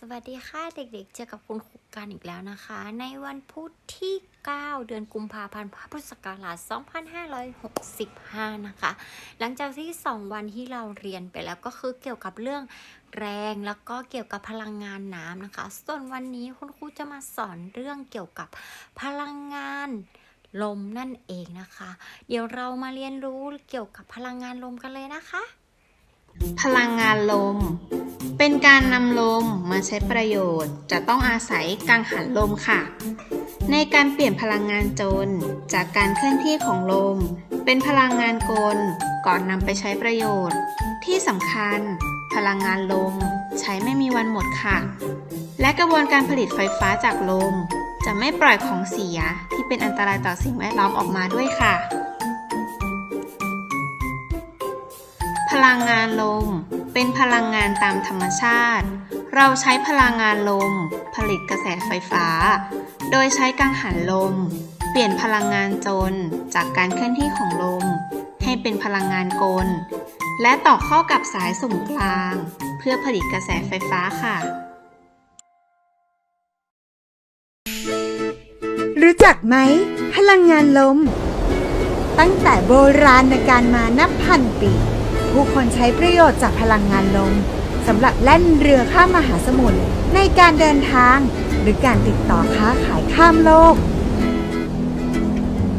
สวัสดีค่ะเด็กๆ เจอกับคุณครูกันอีกแล้วนะคะ ในวันพุธที่ 9 เดือนกุมภาพันธ์พุทธศักราช2565 นะคะ หลังจากที่ 2 วันที่เราเรียนไปแล้วก็คือเกี่ยวกับเรื่องแรงแล้วก็เกี่ยวกับพลังงานน้ำนะคะ ส่วนวันนี้คุณครูจะมาสอนเรื่องเกี่ยวกับพลังงานลมนั่นเองนะคะ เดี๋ยวเรามาเรียนรู้เกี่ยวกับพลังงานลมกันเลยนะคะ พลังงานลม เป็นการนำลมมาใช้ประโยชน์ จะต้องอาศัยกังหันลมค่ะ ในการเปลี่ยนพลังงานจนจากการเคลื่อนที่ของลม เป็นพลังงานกลก่อนนำไปใช้ประโยชน์ ที่สำคัญ พลังงานลมใช้ไม่มีวันหมดค่ะ และกระบวนการผลิตไฟฟ้าจากลม จะไม่ปล่อยของเสียที่เป็นอันตรายต่อสิ่งแวดล้อมออกมาด้วยค่ะ ลังงานลม เป็นพลังงานตามธรรมชาติ เราใช้พลังงานลม ผลิตกระแสไฟฟ้า โดยใช้กังหันลม เปลี่ยนพลังงานจนจากการเคลื่อนที่ของลม ให้เป็นพลังงานกล และต่อเข้ากับสายส่งกลาง เพื่อผลิตกระแสไฟฟ้าค่ะ รู้จักไหม พลังงานลม ตั้งแต่โบราณการมานับพันปี ผู้คนใช้ประโยชน์จากพลังงานลมสำหรับแล่นเรือข้ามมหาสมุทรในการเดินทาง หรือการติดต่อค้าขายข้ามโลก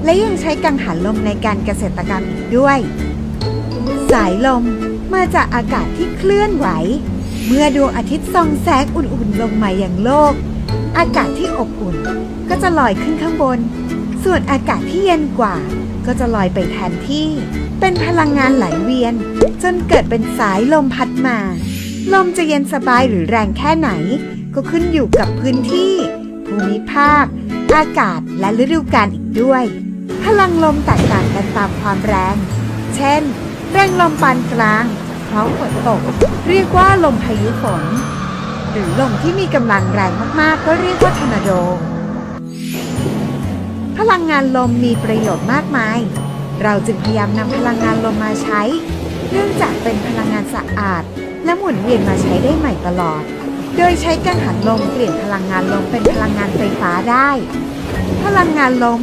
และยังใช้กังหันลมในการเกษตรกรรมอีกด้วย สายลมมาจากอากาศที่เคลื่อนไหว เมื่อดวงอาทิตย์ส่องแสงอุ่นๆลงมาอย่างโลก อากาศที่อบอุ่นก็จะลอยขึ้นข้างบน ส่วนอากาศที่เย็นกว่า ก็จะลอยไปแทนที่ เป็นพลังงานไหลเวียน จนเกิดเป็นสายลมพัดมา ลมจะเย็นสบายหรือแรงแค่ไหน ก็ขึ้นอยู่กับพื้นที่ ภูมิภาค อากาศและฤดูกาลอีกด้วย พลังลมแตกต่างกันตามความแรง เช่น แรงลมปานกลางเพราะฝนตก เรียกว่าลมพายุฝน หรือลมที่มีกำลังแรงมากๆ ก็เรียกว่าทอร์นาโด พลังงานลมมีประโยชน์มากมาย เราจึงพยายามนำพลังงานลมมาใช้ เนื่องจากเป็นพลังงานสะอาด และหมุนเวียนมาใช้ได้ใหม่ตลอด โดยใช้กังหันลมเปลี่ยนพลังงานลมเป็นพลังงานไฟฟ้าได้ พลังงานลม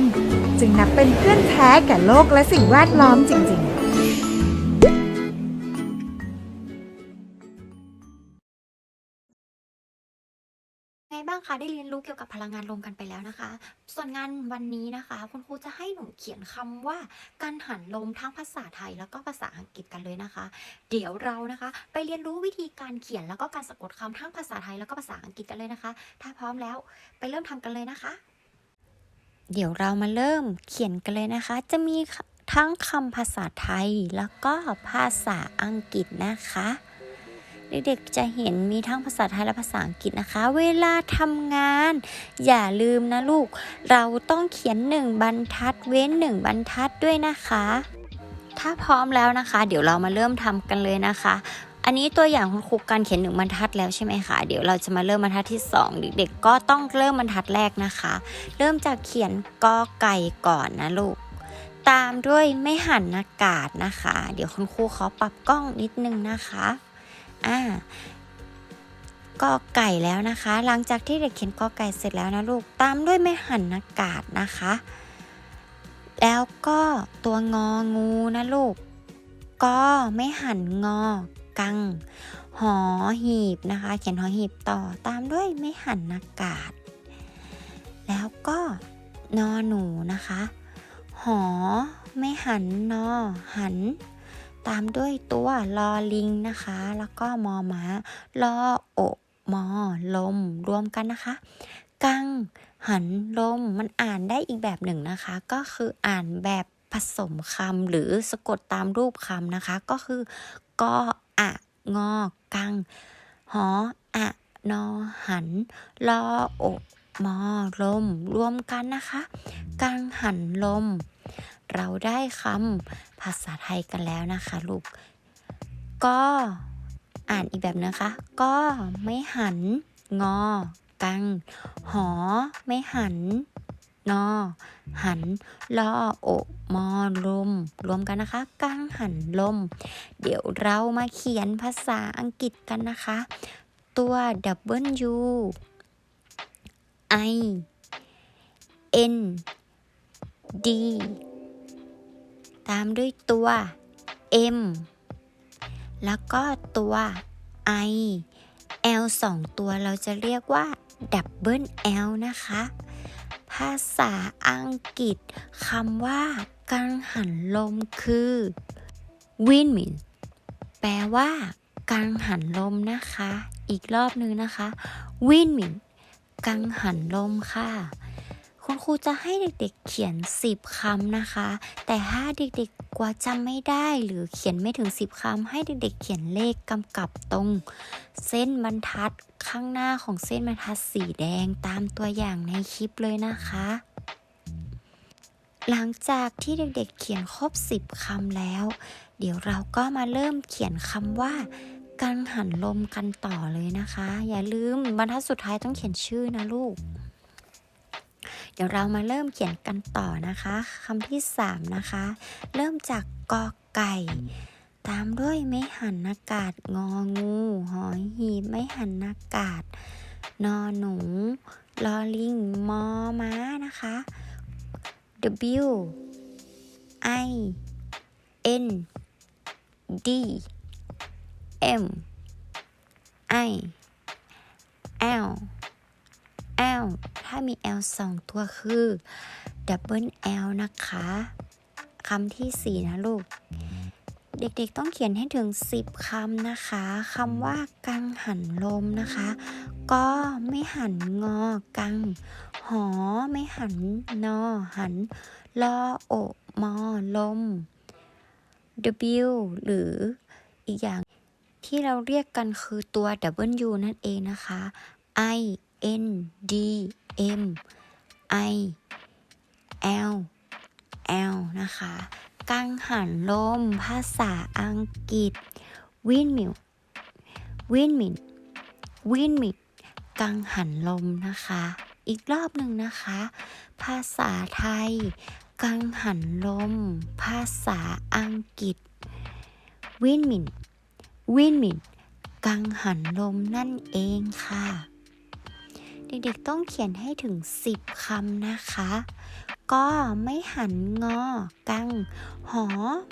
จึงนับเป็นเพื่อนแท้แก่โลกและสิ่งแวดล้อมจริง ๆ ไงบ้างคะได้เรียนรู้เกี่ยวกับพลังงานลมกันไปแล้วนะคะ ส่วนงานวันนี้นะคะ คุณครูจะให้หนูเขียนคำว่าการหันลมทั้งภาษาไทยแล้วก็ภาษาอังกฤษกันเลยนะคะ เดี๋ยวเรานะคะ ไปเรียนรู้วิธีการเขียนแล้วก็การสะกดคำทั้งภาษาไทยแล้วก็ภาษาอังกฤษกันเลยนะคะ ถ้าพร้อมแล้วไปเริ่มทำกันเลยนะคะ เดี๋ยวเรามาเริ่มเขียนกันเลยนะคะ จะมีทั้งคำภาษาไทยแล้วก็ภาษาอังกฤษนะคะ เด็กๆจะเห็นมีทั้งภาษาไทยและภาษาอังกฤษนะคะ เวลาทำงาน อย่าลืมนะลูก เราต้องเขียนหนึ่งบรรทัดเว้นหนึ่งบรรทัดด้วยนะคะ ถ้าพร้อมแล้วนะคะ เดี๋ยวเรามาเริ่มทำกันเลยนะคะ อันนี้ตัวอย่างคุณครูการเขียนหนึ่งบรรทัดแล้วใช่ไหมคะเดี๋ยวเราจะมาเริ่มบรรทัดที่สองเด็กๆก็ต้องเริ่มบรรทัดแรกนะคะ เริ่มจากเขียนกอไก่ก่อนนะลูกตามด้วยไม่หันอากาศนะคะ เดี๋ยวคุณครูขอปรับกล้องนิดนึงนะคะ อ่ากอไก่แล้วนะคะ หลังจากที่เด็กเขียนกอไก่เสร็จแล้วนะลูกตามด้วยไม่หันอากาศนะคะ แล้วก็ตัวงองูนะลูกกอไม่หันงอกัง หอหีบนะคะ เขียนหอหีบต่อตามด้วยไม่หันอากาศ แล้วก็นอหนูนะคะ หอไม่หันนอหัน ตามด้วยตัวลอลิงนะคะ แล้วก็มอม้าลอโอมอลมรวมกันนะคะ กัง หันลมมันอ่านได้อีกแบบหนึ่งนะคะ ก็คืออ่านแบบผสมคำหรือสะกดตามรูปคำนะคะ ก็คือกออะงอกัง หออะนอหันลอโอมอลม รวมกันนะคะ กังหันลม เราได้คำภาษาไทยกันแล้วนะคะลูก ก็อ่านอีกแบบนะคะ ก็ไม่หัน งอ กัง หอ ไม่หัน นอ หันลอโอมอลม รวมกันนะคะ กังหันลม เดี๋ยวเรามาเขียนภาษาอังกฤษกันนะคะ ตัว W I N D ตามด้วยตัว M แล้วก็ตัว I L สองตัวเราจะเรียกว่า Double L นะคะ ภาษาอังกฤษคำว่ากังหันลมคือ windmill แปลว่ากังหันลมนะคะ อีกรอบนึงนะคะ windmill กังหันลมค่ะ คุณครูจะให้เด็กๆเขียน 10คำนะคะ แต่ถ้าเด็กๆกว่าจำไม่ได้หรือเขียนไม่ถึง 10คำให้เด็กๆเขียนเลขกำกับตรง เส้นบรรทัดข้างหน้าของเส้นบรรทัดสีแดงตามตัวอย่างในคลิปเลยนะคะ หลังจากที่เด็กๆเขียนครบ 10คำแล้ว เดี๋ยวเราก็มาเริ่มเขียนคำว่ากังหันลมกันต่อเลยนะคะ อย่าลืมบรรทัดสุดท้ายต้องเขียนชื่อนะลูก เดี๋ยวเรามาเริ่มเขียนกันต่อนะคะคำที่ 3 นะคะ เริ่มจากกอไก่ ตามด้วยไม่หันอากาศงองูหอยหีบไม่หันอากาศ นอหนูลอลิงมอม้านะคะ W I N D M I L L ถ้ามี L สองตัวคือ Double L นะคะคำที่ 4 นะลูก เด็กๆต้องเขียนให้ถึง 10 คำนะคะคำว่ากังหันลมนะคะ ก็ไม่หันงอกัง หอไม่หันนอหันลอโอมอลม W หรืออีกอย่างที่เราเรียกกันคือตัว W นั่นเองนะคะ I N D M I L L นะคะ กังหันลม ภาษาอังกฤษ windmill windmill windmill กังหันลมนะคะ อีกรอบหนึ่งนะคะ ภาษาไทย กังหันลม ภาษาอังกฤษ windmill windmill กังหันลมนั่นเองค่ะ เด็กๆต้องเขียนให้ถึง 10 คำนะคะ ก็ไม่หันงอ กัง หอ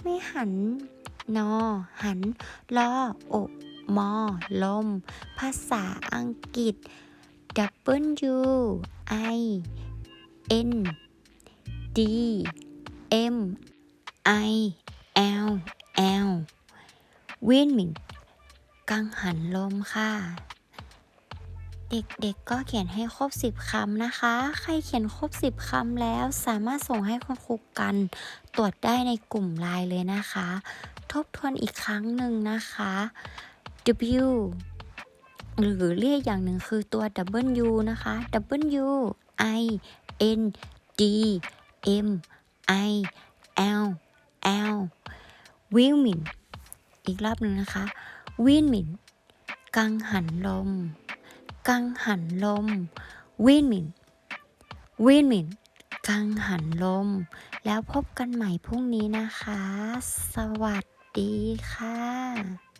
ไม่หัน นอ หันลออกมอ ลม ภาษาอังกฤษ W I N D M I L L windmill กังหันลมค่ะ เด็กๆก็เขียนให้ครบ 10คำนะคะ ใครเขียนครบ 10คำแล้วสามารถส่งให้คุณครูกัน ตรวจได้ในกลุ่มไลน์เลยนะคะ ทบทวนอีกครั้งหนึ่งนะคะ W หรือเรียกอย่างหนึ่งคือตัว W นะคะ W I N D M I L L windmill อีกรอบหนึ่งนะคะ windmill กังหันลม กังหันลม วินมินวินมินกังหันลม แล้วพบกันใหม่พรุ่งนี้นะคะ สวัสดีค่ะ